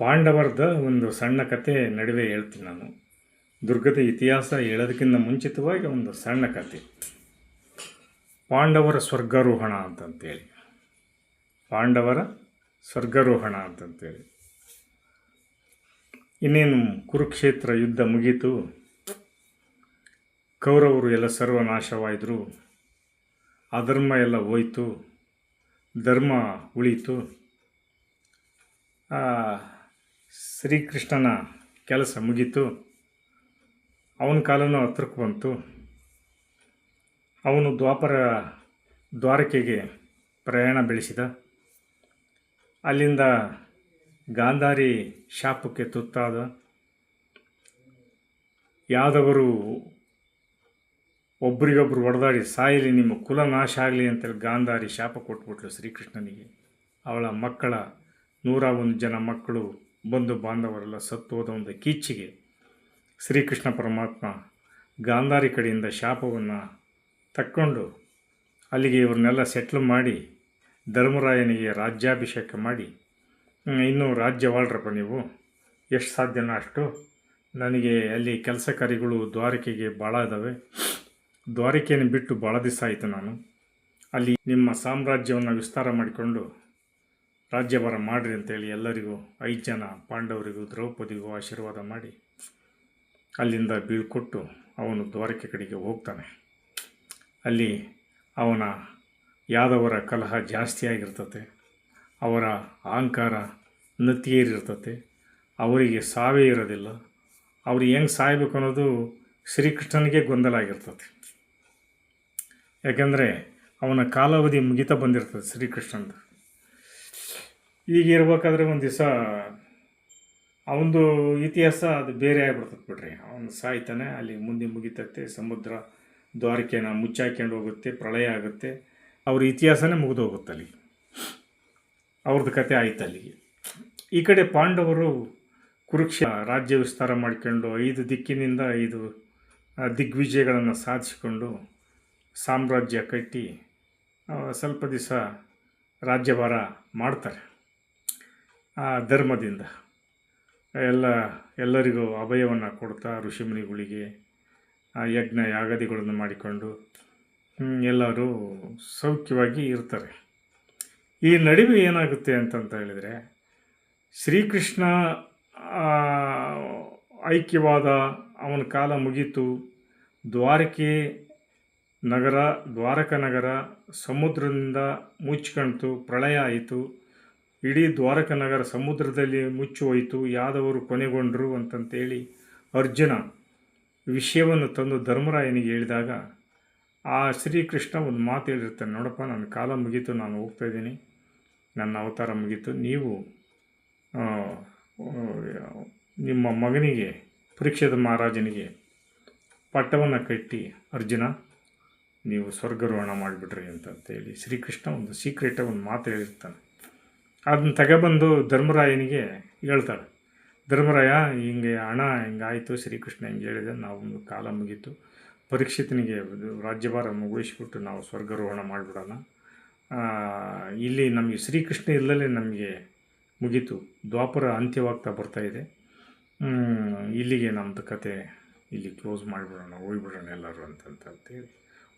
ಪಾಂಡವರದ ಒಂದು ಸಣ್ಣ ಕತೆ ನಡುವೆ ಹೇಳ್ತೀನಿ ನಾನು. ದುರ್ಗದ ಇತಿಹಾಸ ಹೇಳೋದಕ್ಕಿಂತ ಮುಂಚಿತವಾಗಿ ಒಂದು ಸಣ್ಣ ಕತೆ. ಪಾಂಡವರ ಸ್ವರ್ಗಾರೋಹಣ ಅಂತಂತೇಳಿ. ಪಾಂಡವರ ಸ್ವರ್ಗಾರೋಹಣ ಅಂತಂತೇಳಿ. ಇನ್ನೇನು ಕುರುಕ್ಷೇತ್ರ ಯುದ್ಧ ಮುಗೀತು. ಕೌರವರು ಎಲ್ಲ ಸರ್ವನಾಶವಾಯಿದ್ರು. ಅಧರ್ಮ ಎಲ್ಲ ಹೋಯ್ತು. ಧರ್ಮ ಉಳೀತು. ಶ್ರೀಕೃಷ್ಣನ ಕೆಲಸ ಮುಗೀತು. ಅವನ ಕಾಲನೂ ಹತ್ರಕ್ಕೆ ಬಂತು. ಅವನು ದ್ವಾಪರ ದ್ವಾರಕೆಗೆ ಪ್ರಯಾಣ ಬೆಳೆಸಿದ. ಅಲ್ಲಿಂದ ಗಾಂಧಾರಿ ಶಾಪಕ್ಕೆ ತುತ್ತಾದ. ಯಾದವರು ಒಬ್ರಿಗೊಬ್ರು ಹೊಡೆದಾಡಿ, ಸಾಯಲಿ, ನಿಮ್ಮ ಕುಲ ನಾಶ ಆಗಲಿ ಅಂತೇಳಿ ಗಾಂಧಾರಿ ಶಾಪ ಕೊಟ್ಬಿಟ್ಲು ಶ್ರೀಕೃಷ್ಣನಿಗೆ. ಅವಳ ಮಕ್ಕಳ ನೂರ ಒಂದು ಜನ ಮಕ್ಕಳು ಬಂಧು ಬಾಂಧವರೆಲ್ಲ ಸತ್ತು ಹೋದ ಒಂದು ಕೀಚಿಗೆ ಶ್ರೀಕೃಷ್ಣ ಪರಮಾತ್ಮ ಗಾಂಧಾರಿ ಕಡೆಯಿಂದ ಶಾಪವನ್ನು ತಕ್ಕೊಂಡು ಅಲ್ಲಿಗೆ ಇವ್ರನ್ನೆಲ್ಲ ಸೆಟ್ಲ್ ಮಾಡಿ ಧರ್ಮರಾಯನಿಗೆ ರಾಜ್ಯಾಭಿಷೇಕ ಮಾಡಿ. ಇನ್ನೂ ರಾಜ್ಯವಾಳ್ರಪ್ಪ ನೀವು? ಎಷ್ಟು ಸಾಧ್ಯನೋ ಅಷ್ಟು? ನನಗೆ ಅಲ್ಲಿ ಕೆಲಸ ಕಾರ್ಯಗಳು ದ್ವಾರಕೆಗೆ ಭಾಳ ಇದ್ದಾವೆ ದ್ವಾರಕೆಯನ್ನು ಬಿಟ್ಟು ಭಾಳ ದಿವಸ ಆಯಿತು ನಾನು. ಅಲ್ಲಿ ನಿಮ್ಮ ಸಾಮ್ರಾಜ್ಯವನ್ನು ವಿಸ್ತಾರ ಮಾಡಿಕೊಂಡು ರಾಜ್ಯಭಾರ ಮಾಡಿರಿ ಅಂತೇಳಿ ಎಲ್ಲರಿಗೂ, ಐದು ಜನ ಪಾಂಡವರಿಗೂ, ದ್ರೌಪದಿಗೂ ಆಶೀರ್ವಾದ ಮಾಡಿ ಅಲ್ಲಿಂದ ಬೀಳ್ಕೊಟ್ಟು ಅವನು ದ್ವಾರಕೆ ಕಡೆಗೆ ಹೋಗ್ತಾನೆ. ಅಲ್ಲಿ ಅವನ ಯಾದವರ ಕಲಹ ಜಾಸ್ತಿ ಆಗಿರ್ತತೆ, ಅವರ ಅಹಂಕಾರ ನತಿಯೇರಿರ್ತತೆ ಅವರಿಗೆ ಸಾವೇ ಇರೋದಿಲ್ಲ, ಅವ್ರು ಹೆಂಗೆ ಸಾಯಬೇಕು ಅನ್ನೋದು ಶ್ರೀಕೃಷ್ಣನಿಗೆ ಗೊಂದಲ ಆಗಿರ್ತದೆ ಯಾಕೆಂದರೆ ಅವನ ಕಾಲಾವಧಿ ಮುಗಿತಾ ಬಂದಿರ್ತದೆ ಶ್ರೀಕೃಷ್ಣಂದು. ಈಗ ಇರ್ಬೇಕಾದ್ರೆ ಒಂದು ದಿವಸ ಅವನದು ಇತಿಹಾಸ ಅದು ಬೇರೆ ಆಗಿಬಿಡ್ತದೆ ಬಿಡ್ರಿ. ಅವನು ಸಾಯ್ತಾನೆ, ಅಲ್ಲಿ ಮುಂದೆ ಮುಗಿತತ್ತೆ ಸಮುದ್ರ ದ್ವಾರಕೆನ ಮುಚ್ಚಾಕೊಂಡು ಹೋಗುತ್ತೆ, ಪ್ರಳಯ ಆಗುತ್ತೆ. ಅವ್ರ ಇತಿಹಾಸನೇ ಮುಗಿದು ಹೋಗುತ್ತೆ ಅಲ್ಲಿ. ಅವ್ರದ್ದು ಕತೆ ಆಯ್ತು ಅಲ್ಲಿಗೆ ಈ ಕಡೆ ಪಾಂಡವರು ಕುರುಕ್ಷ ರಾಜ್ಯ ವಿಸ್ತಾರ ಮಾಡ್ಕೊಂಡು, ಐದು ದಿಕ್ಕಿನಿಂದ ಐದು ದಿಗ್ವಿಜಯಗಳನ್ನು ಸಾಧಿಸಿಕೊಂಡು ಸಾಮ್ರಾಜ್ಯ ಕಟ್ಟಿ ಸ್ವಲ್ಪ ದಿವಸ ರಾಜ್ಯಭಾರ ಮಾಡ್ತಾರೆ. ಆ ಧರ್ಮದಿಂದ. ಎಲ್ಲ ಎಲ್ಲರಿಗೂ ಅಭಯವನ್ನು ಕೊಡ್ತಾ ಋಷಿಮುನಿಗಳಿಗೆ ಆ, ಯಜ್ಞ ಯಾಗದಿಗಳನ್ನು ಮಾಡಿಕೊಂಡು ಎಲ್ಲರೂ ಸೌಖ್ಯವಾಗಿ ಇರ್ತಾರೆ. ಈ ನಡುವೆ ಏನಾಗುತ್ತೆ ಅಂತಂತ ಹೇಳಿದರೆ ಶ್ರೀಕೃಷ್ಣ ಐಕ್ಯವಾದ ಅವನ ಕಾಲ ಮುಗೀತು. ದ್ವಾರಕೆ ನಗರ ದ್ವಾರಕ ನಗರ ಸಮುದ್ರದಿಂದ ಮುಚ್ಕೊಳ್ತು ಪ್ರಳಯ ಆಯಿತು. ಇಡೀ ದ್ವಾರಕ ನಗರ ಸಮುದ್ರದಲ್ಲಿ ಮುಚ್ಚಿ ಹೋಯಿತು ಯಾದವರು ಕೊನೆಗೊಂಡರು ಅಂತಂತೇಳಿ ಅರ್ಜುನ ವಿಷಯವನ್ನು ತಂದು ಧರ್ಮರಾಯನಿಗೆ ಹೇಳಿದಾಗ, ಆ ಶ್ರೀಕೃಷ್ಣ ಒಂದು ಮಾತು ಹೇಳಿರ್ತಾನೆ ನೋಡಪ್ಪ, ನನ್ನ ಕಾಲ ಮುಗೀತು, ನಾನು ಹೋಗ್ತಾ ಇದ್ದೀನಿ, ನನ್ನ ಅವತಾರ ಮುಗೀತು, ನೀವು ನಿಮ್ಮ ಮಗನಿಗೆ ಪರೀಕ್ಷದ ಮಹಾರಾಜನಿಗೆ ಪಟ್ಟವನ್ನು ಕಟ್ಟಿ ಅರ್ಜುನ, ನೀವು ಸ್ವರ್ಗರೋಹಣ ಮಾಡಿಬಿಡ್ರಿ ಅಂತಂತೇಳಿ ಶ್ರೀಕೃಷ್ಣ ಒಂದು ಸೀಕ್ರೆಟ್ ಒಂದು ಮಾತು ಹೇಳಿರ್ತಾನೆ. ಅದನ್ನ ತಗೊಬಂದು ಧರ್ಮರಾಯನಿಗೆ ಹೇಳ್ತಾಳೆ ಧರ್ಮರಾಯ, ಹಿಂಗೆ ಹಣ ಹಿಂಗಾಯಿತು ಶ್ರೀಕೃಷ್ಣ ಹಿಂಗೆ ಹೇಳಿದೆ, ನಾವು ಒಂದು ಕಾಲ ಮುಗೀತು. ಪರೀಕ್ಷಿತನಿಗೆ ರಾಜ್ಯಭಾರ ಮುಗಿಸ್ಬಿಟ್ಟು ನಾವು ಸ್ವರ್ಗರೋಹಣ ಮಾಡಿಬಿಡೋಣ. ಇಲ್ಲಿ ನಮಗೆ ಶ್ರೀಕೃಷ್ಣ ಇಲ್ಲಲೇ ನಮಗೆ ಮುಗೀತು. ದ್ವಾಪರ ಅಂತ್ಯವಾಗ್ತಾ ಬರ್ತಾ ಇದೆ. ಇಲ್ಲಿಗೆ ನಮ್ಮದು ಕತೆ ಇಲ್ಲಿ ಕ್ಲೋಸ್ ಮಾಡಿಬಿಡೋಣ, ಹೋಗ್ಬಿಡೋಣ ಎಲ್ಲರೂ ಅಂತಂತೇಳಿ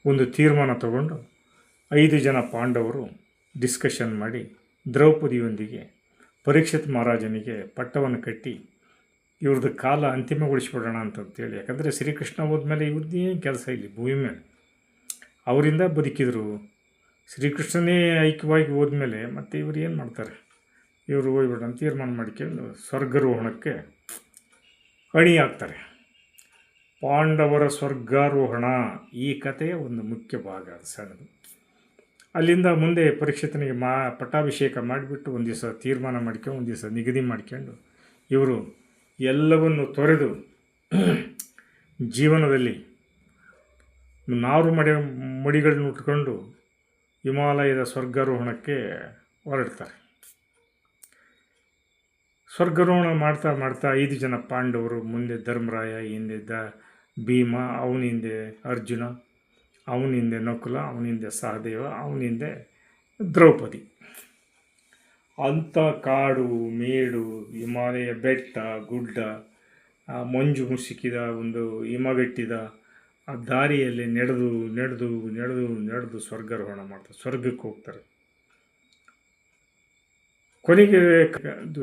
ಒಂದು ತೀರ್ಮಾನ ತಗೊಂಡು ಐದು ಜನ ಪಾಂಡವರು ಡಿಸ್ಕಷನ್ ಮಾಡಿ ದ್ರೌಪದಿಯೊಂದಿಗೆ ಪರೀಕ್ಷಿತ್ ಮಹಾರಾಜನಿಗೆ ಪಟ್ಟವನ್ನು ಕಟ್ಟಿ ಇವ್ರದ್ದು ಕಾಲ ಅಂತಿಮಗೊಳಿಸ್ಬಿಡೋಣ ಅಂತಂತೇಳಿ. ಯಾಕಂದರೆ ಶ್ರೀಕೃಷ್ಣ ಹೋದ್ಮೇಲೆ ಏನು ಕೆಲಸ ಇಲ್ಲಿ ಭೂಮಿ ಮೇಲೆ. ಅವರಿಂದ ಬದುಕಿದ್ರು. ಶ್ರೀಕೃಷ್ಣನೇ ಐಕ್ಯವಾಗಿ ಹೋದ್ಮೇಲೆ ಮತ್ತು ಇವರು ಏನು ಮಾಡ್ತಾರೆ? ಇವರು ಹೋಗ್ಬಿಡ ಅಂತ ತೀರ್ಮಾನ ಮಾಡ್ಕೊಂಡು ಸ್ವರ್ಗಾರೋಹಣಕ್ಕೆ ಅಣಿ ಆಗ್ತಾರೆ ಪಾಂಡವರ ಸ್ವರ್ಗಾರೋಹಣ ಈ ಕಥೆಯ ಒಂದು ಮುಖ್ಯ ಭಾಗ ಸಣ್ಣದು. ಅಲ್ಲಿಂದ ಮುಂದೆ ಪರೀಕ್ಷಿತನಿಗೆ ಮಾ, ಪಟ್ಟಾಭಿಷೇಕ ಮಾಡಿಬಿಟ್ಟು ಒಂದು ದಿವಸ ತೀರ್ಮಾನ ಮಾಡ್ಕೊಂಡು, ಒಂದು ದಿವಸ ನಿಗದಿ ಮಾಡ್ಕೊಂಡು, ಇವರು ಎಲ್ಲವನ್ನು ತೊರೆದು ಜೀವನದಲ್ಲಿ ನಾರು ಮಡಿ, ಮಡಿಗಳನ್ನು ಉಟ್ಕೊಂಡು ಹಿಮಾಲಯದ ಸ್ವರ್ಗಾರೋಹಣಕ್ಕೆ ಹೊರಡ್ತಾರೆ. ಸ್ವರ್ಗಾರೋಹಣ ಮಾಡ್ತಾ ಮಾಡ್ತಾ ಐದು ಜನ ಪಾಂಡವರು, ಮುಂದೆ ಧರ್ಮರಾಯ, ಹಿಂದೆ ದ ಭೀಮ, ಅವನ ಹಿಂದೆ ಅರ್ಜುನ ಅವನ ಹಿಂದೆ ನಕುಲ ಅವನ ಹಿಂದೆ ಸಹದೇವ ಅವನ ಹಿಂದೆ ದ್ರೌಪದಿ. ಅಂಥ ಕಾಡು, ಮೇಡು, ಹಿಮಾಲಯ ಬೆಟ್ಟ, ಗುಡ್ಡ ಮಂಜು ಮುಸುಕಿದ ಒಂದು ಹಿಮಗಟ್ಟಿದ, ಆ ದಾರಿಯಲ್ಲಿ ನಡೆದು ನಡೆದು ನಡೆದು ನಡೆದು ಸ್ವರ್ಗಾರೋಹಣ ಮಾಡ್ತಾರೆ, ಸ್ವರ್ಗಕ್ಕೆ ಹೋಗ್ತಾರೆ. ಕೊನೆಗೆ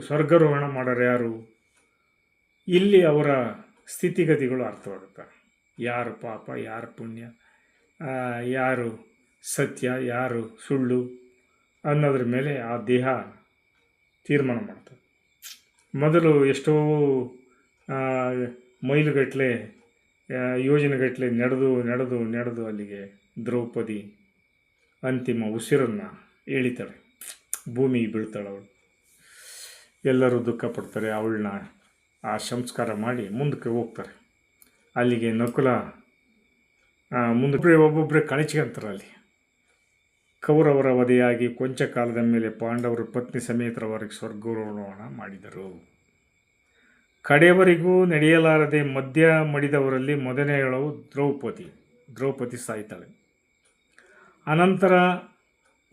ಸ್ವರ್ಗಾರೋಹಣ ಮಾಡೋರು ಯಾರು? ಇಲ್ಲಿ ಅವರ ಸ್ಥಿತಿಗತಿಗಳು ಅರ್ಥವಾಗುತ್ತೆ. ಯಾರು ಪಾಪ, ಯಾರು ಪುಣ್ಯ? ಯಾರು ಸತ್ಯ, ಯಾರು ಸುಳ್ಳು ಅನ್ನೋದ್ರ ಮೇಲೆ ಆ ದೇಹ ತೀರ್ಮಾನ ಮಾಡ್ತದೆ. ಮೊದಲು ಎಷ್ಟೋ ಮೈಲುಗಟ್ಟಲೆ ಯೋಜನೆಗಟ್ಟಲೆ ನಡೆದು ನಡೆದು ನಡೆದು ಅಲ್ಲಿಗೆ ದ್ರೌಪದಿ ಅಂತಿಮ ಉಸಿರನ್ನು ಎಳಿತಾಳೆ. ಭೂಮಿಗೆ ಬೀಳ್ತಾಳೆ ಅವಳು. ಎಲ್ಲರೂ ದುಃಖ ಪಡ್ತಾರೆ, ಅವಳನ್ನ ಆ ಸಂಸ್ಕಾರ ಮಾಡಿ ಮುಂದಕ್ಕೆ ಹೋಗ್ತಾರೆ. ಅಲ್ಲಿಗೆ ನಕುಲ ಮುಂದಕ್ಕೆ ಒಬ್ಬೊಬ್ಬರೇ ಕಳಚ್ಕೊಂತಾರೆ ಅಲ್ಲಿ ಕೌರವರ ವಧೆಯಾಗಿ ಕೊಂಚ ಕಾಲದ ಮೇಲೆ ಪಾಂಡವರು ಪತ್ನಿ ಸಮೇತರವರೆಗೆ ಸ್ವರ್ಗಾರೋಹಣ ಮಾಡಿದರು. ಕಡೆಯವರೆಗೂ ನಡೆಯಲಾರದೆ ಮದ್ಯ ಮಡಿದವರಲ್ಲಿ ಮೊದಲನೆಯಳು ದ್ರೌಪದಿ ದ್ರೌಪದಿ ಸಾಯ್ತಾಳೆ. ಅನಂತರ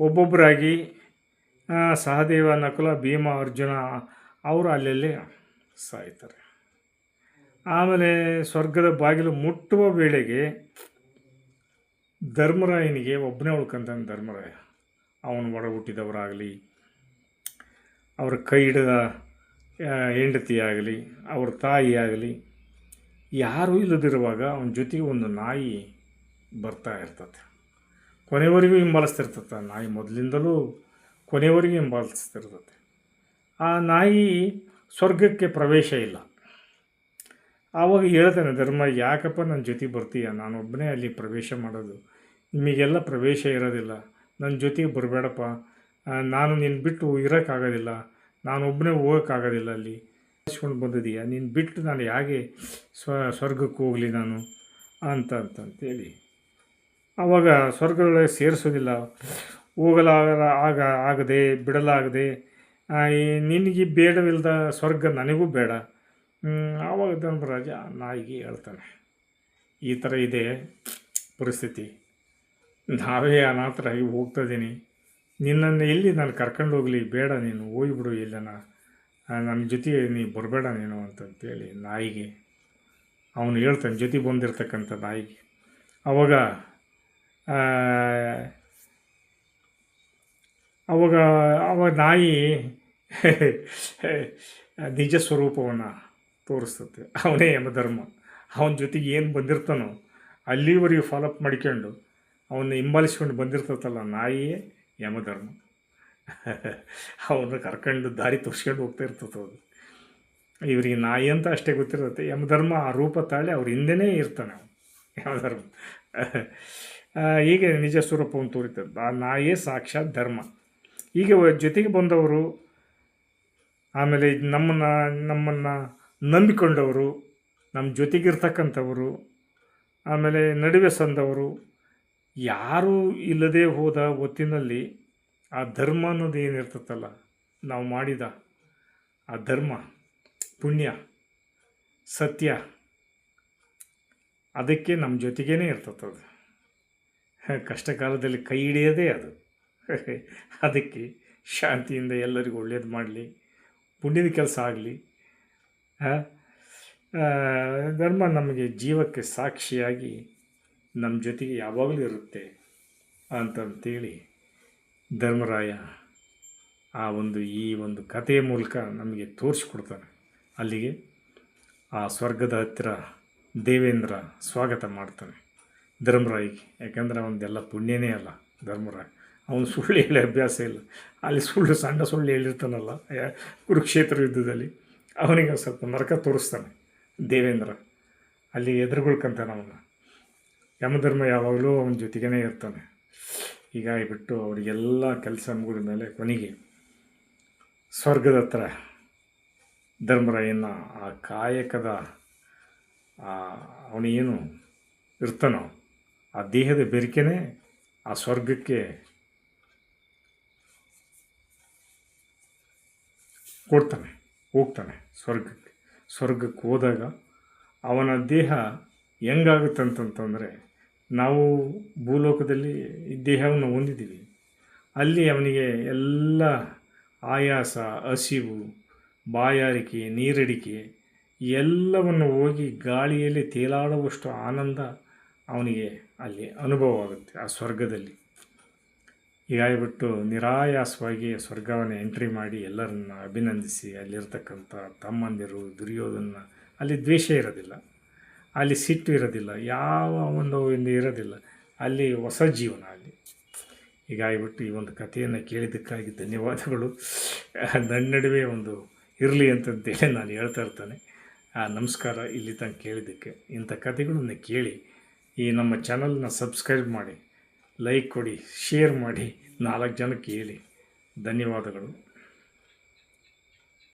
ಒಬ್ಬೊಬ್ಬರಾಗಿ ಸಹದೇವ, ನಕುಲ, ಭೀಮ, ಅರ್ಜುನ ಅವರು ಅಲ್ಲಲ್ಲಿ ಸಾಯ್ತಾರೆ. ಆಮೇಲೆ ಸ್ವರ್ಗದ ಬಾಗಿಲು ಮುಟ್ಟುವ ವೇಳೆಗೆ ಧರ್ಮರಾಯನಿಗೆ ಒಬ್ಬನೇ ಉಳ್ಕೊಂತಾನೆ ಧರ್ಮರಾಯ. ಅವನು ಒಡ ಹುಟ್ಟಿದವರಾಗಲಿ ಅವರ ಕೈ ಹಿಡಿದ ಹೆಂಡತಿ ಆಗಲಿ ಅವ್ರ ತಾಯಿ ಆಗಲಿ ಯಾರೂ ಇಲ್ಲದಿರುವಾಗ ಅವನ ಜೊತೆಗೆ ಒಂದು ನಾಯಿ ಬರ್ತಾ ಇರ್ತದೆ ಕೊನೆವರೆಗೂ ಹಿಂಬಾಲಿಸ್ತಿರ್ತದೆ ನಾಯಿ ಮೊದಲಿಂದಲೂ ಕೊನೆವರೆಗೂ ಹಿಂಬಾಲಿಸ್ತಿರ್ತದೆ ಆ ನಾಯಿ ಸ್ವರ್ಗಕ್ಕೆ ಪ್ರವೇಶ ಇಲ್ಲ. ಆವಾಗ ಹೇಳ್ತಾನೆ, ಧರ್ಮ, ಯಾಕಪ್ಪ ನನ್ನ ಜೊತೆ ಬರ್ತೀಯ? ನಾನೊಬ್ಬನೇ ಅಲ್ಲಿ ಪ್ರವೇಶ ಮಾಡೋದು. ನಿಮಗೆಲ್ಲ ಪ್ರವೇಶ ಇರೋದಿಲ್ಲ. ನನ್ನ ಜೊತೆಗೆ ಬರಬೇಡಪ್ಪ. ನಾನು ನಿನ್ನ ಬಿಟ್ಟು ಇರೋಕ್ಕಾಗೋದಿಲ್ಲ. ನಾನೊಬ್ಬನೇ ಹೋಗೋಕ್ಕಾಗೋದಿಲ್ಲ ಅಲ್ಲಿ. ಹಚ್ಕೊಂಡು ಬಂದಿದೀಯ ನೀನು ಬಿಟ್ಟು ನಾನು ಹೇಗೆ ಸ್ವ, ಸ್ವರ್ಗಕ್ಕೆ ಹೋಗಲಿ ನಾನು? ಅಂತ ಅಂತಂತೇಳಿ ಆವಾಗ ಸ್ವರ್ಗದೊಳಗೆ ಸೇರಿಸೋದಿಲ್ಲ. ಹೋಗಲಾಗ ಆಗ, ಆಗದೆ, ಬಿಡಲಾಗದೆ ನಿನಗೆ ಬೇಡವಿಲ್ಲದ ಸ್ವರ್ಗ ನನಗೂ ಬೇಡ. ಆವಾಗ ಧರ್ಮರಾಜ ನಾಯಿಗೆ ಹೇಳ್ತಾನೆ. ಈ ಥರ ಇದೆ ಪರಿಸ್ಥಿತಿ. ನಾವೇ ಅನಾಥರಾಗಿ ಹೋಗ್ತಾ ಇದ್ದೀನಿ. ನಿನ್ನನ್ನು ಎಲ್ಲಿ ನಾನು ಕರ್ಕೊಂಡು ಹೋಗಲಿ, ಬೇಡ, ನೀನು ಹೋಗಿಬಿಡು, ಇಲ್ಲನ? ನನ್ನ ಜೊತೆಗೆ ನೀ ಬರಬೇಡ ನೀನು ಅಂತಂತೇಳಿ ನಾಯಿಗೆ. ಅವನು ಹೇಳ್ತಾನೆ ಜೊತೆ ಬಂದಿರತಕ್ಕಂಥ ನಾಯಿಗೆ. ಅವಾಗ ಅವಾಗ, ಅವ ನಾಯಿ ನಿಜ ಸ್ವರೂಪವನ್ನು ತೋರಿಸ್ತದೆ ಅವನೇ ಯಮಧರ್ಮ ಅವನ ಜೊತೆಗೆ ಏನು ಬಂದಿರ್ತಾನೋ ಅಲ್ಲಿವರೆಗೂ ಫಾಲೋಅಪ್ ಮಾಡಿಕೊಂಡು ಅವನ್ನ ಹಿಂಬಾಲಿಸ್ಕೊಂಡು ಬಂದಿರ್ತತಲ್ಲ ನಾಯಿಯೇ ಯಮಧರ್ಮ. ಅವನ್ನ ಕರ್ಕೊಂಡು ದಾರಿ ತೋರಿಸ್ಕೊಂಡು ಹೋಗ್ತಾ ಇರ್ತದೆ ಅದು. ಇವರಿಗೆ ನಾಯಿ ಅಂತ ಅಷ್ಟೇ ಗೊತ್ತಿರುತ್ತೆ. ಯಮಧರ್ಮ ಆ ರೂಪ ತಾಳಿ ಅವ್ರ ಹಿಂದೆನೇ ಇರ್ತಾನೆ ಅವನು. ಯಮಧರ್ಮ. ಹೀಗೆ ನಿಜ ಸ್ವರೂಪವನ್ನು ತೋರಿತ ಆ ನಾಯಿಯೇ ಸಾಕ್ಷಾತ್ ಧರ್ಮ. ಈಗ ಜೊತೆಗೆ ಬಂದವರು, ಆಮೇಲೆ ನಮ್ಮನ್ನು ನಮ್ಮನ್ನು ನಂಬಿಕೊಂಡವರು ನಮ್ಮ ಜೊತೆಗಿರ್ತಕ್ಕಂಥವರು, ಆಮೇಲೆ ನಡುವೆ ಸಂದವರು ಯಾರೂ ಇಲ್ಲದೆ ಹೋದ ಹೊತ್ತಿನಲ್ಲಿ ಆ ಧರ್ಮ ಅನ್ನೋದು ಏನಿರ್ತದಲ್ಲ ನಾವು ಮಾಡಿದ ಆ ಧರ್ಮ, ಪುಣ್ಯ, ಸತ್ಯ, ಅದಕ್ಕೆ ನಮ್ಮ ಜೊತೆಗೇ ಇರ್ತದೆ ಕಷ್ಟ ಕಾಲದಲ್ಲಿ ಕೈ ಹಿಡಿಯೋದೇ ಅದು. ಅದಕ್ಕೆ ಶಾಂತಿಯಿಂದ ಎಲ್ಲರಿಗೂ ಒಳ್ಳೇದು ಮಾಡಲಿ, ಪುಣ್ಯದ ಕೆಲಸ ಆಗಲಿ. ಧರ್ಮ ನಮಗೆ ಜೀವಕ್ಕೆ ಸಾಕ್ಷಿಯಾಗಿ ನಮ್ಮ ಜೊತೆಗೆ ಯಾವಾಗಲೂ ಇರುತ್ತೆ ಅಂತಂತೇಳಿ ಧರ್ಮರಾಯ ಆ ಒಂದು ಈ ಒಂದು ಕಥೆಯ ಮೂಲಕ ನಮಗೆ ತೋರಿಸ್ಕೊಡ್ತಾನೆ. ಅಲ್ಲಿಗೆ ಆ ಸ್ವರ್ಗದ ಹತ್ತಿರ ದೇವೇಂದ್ರ ಸ್ವಾಗತ ಮಾಡ್ತಾನೆ ಧರ್ಮರಾಯಿಗೆ. ಯಾಕಂದರೆ ಅವನದೆಲ್ಲ ಪುಣ್ಯನೇ ಅಲ್ಲ ಧರ್ಮರಾಯ. ಅವನು ಸುಳ್ಳು ಹೇಳಿ ಅಭ್ಯಾಸ ಇಲ್ಲ. ಅಲ್ಲಿ ಸುಳ್ಳು ಸಣ್ಣ ಸುಳ್ಳು ಹೇಳಿರ್ತಾನಲ್ಲ ಕುರುಕ್ಷೇತ್ರ ಯುದ್ಧದಲ್ಲಿ ಅವನಿಗೆ ಸ್ವಲ್ಪ ನರಕ ತೋರಿಸ್ತಾನೆ ದೇವೇಂದ್ರ. ಅಲ್ಲಿ ಎದುರುಗೊಳ್ಕಂತಾನೆ ಅವನ. ಯಮಧರ್ಮ ಯಾವಾಗಲೂ ಅವನ ಜೊತೆಗೇ ಇರ್ತಾನೆ. ಹೀಗಾಗಿಬಿಟ್ಟು ಅವರಿಗೆಲ್ಲ ಕೆಲಸ ಮುಗಿದ ಮೇಲೆ ಕೊನೆಗೆ ಸ್ವರ್ಗದ ಹತ್ರ ಧರ್ಮರಾಯನ ಆ ಕಾಯಕದ ಅವನೇನು ಇರ್ತಾನೋ ಆ ದೇಹದ ಬೆರಿಕೆನೇ ಆ ಸ್ವರ್ಗಕ್ಕೆ ಕೊಡ್ತಾನೆ, ಹೋಗ್ತಾನೆ ಸ್ವರ್ಗಕ್ಕೆ. ಸ್ವರ್ಗಕ್ಕೆ ಹೋದಾಗ ಅವನ ದೇಹ ಹೆಂಗಾಗುತ್ತಂತಂತಂದರೆ ನಾವು ಭೂಲೋಕದಲ್ಲಿ ದೇಹವನ್ನು ಹೊಂದಿದ್ದೀವಿ. ಅಲ್ಲಿ ಅವನಿಗೆ ಎಲ್ಲ ಆಯಾಸ, ಹಸಿವು, ಬಾಯಾರಿಕೆ, ನೀರಡಿಕೆ ಎಲ್ಲವನ್ನು ಹೋಗಿ ಗಾಳಿಯಲ್ಲಿ ತೇಲಾಡುವಷ್ಟು ಆನಂದ ಅವನಿಗೆ ಅಲ್ಲಿ ಅನುಭವ ಆಗುತ್ತೆ ಆ ಸ್ವರ್ಗದಲ್ಲಿ. ಹೀಗಾಗಿಬಿಟ್ಟು ನಿರಾಯಾಸವಾಗಿ ಸ್ವರ್ಗವನ್ನು ಎಂಟ್ರಿ ಮಾಡಿ ಎಲ್ಲರನ್ನ ಅಭಿನಂದಿಸಿ ಅಲ್ಲಿರ್ತಕ್ಕಂಥ ತಮ್ಮಂದಿರು ದುರ್ಯೋಧನ ಅಲ್ಲಿ ದ್ವೇಷ ಇರೋದಿಲ್ಲ. ಅಲ್ಲಿ ಸಿಟ್ಟು ಇರೋದಿಲ್ಲ. ಯಾವ ಒಂದು ಒಂದು ಇರೋದಿಲ್ಲ. ಅಲ್ಲಿ ಹೊಸ ಜೀವನ ಅಲ್ಲಿ. ಹೀಗಾಗಿಬಿಟ್ಟು ಈ ಒಂದು ಕಥೆಯನ್ನು ಕೇಳಿದ್ದಕ್ಕಾಗಿ ಧನ್ಯವಾದಗಳು. ನನ್ನ ನಡುವೆ ಒಂದು ಇರಲಿ ಅಂತಂತೇಳಿ ನಾನು ಹೇಳ್ತಾ ಇರ್ತಾನೆ. ಆ, ನಮಸ್ಕಾರ. ಇಲ್ಲಿ ತನಕ ಕೇಳಿದ್ದಕ್ಕೆ ಇಂಥ ಕಥೆಗಳನ್ನು ಕೇಳಿ ಈ ನಮ್ಮ ಚಾನಲ್ನ ಸಬ್ಸ್ಕ್ರೈಬ್ ಮಾಡಿ, ಲೈಕ್ ಕೊಡಿ, ಶೇರ್ ಮಾಡಿ ನಾಲ್ಕು ಜನಕ್ಕೆ ಹೇಳಿ. ಧನ್ಯವಾದಗಳು.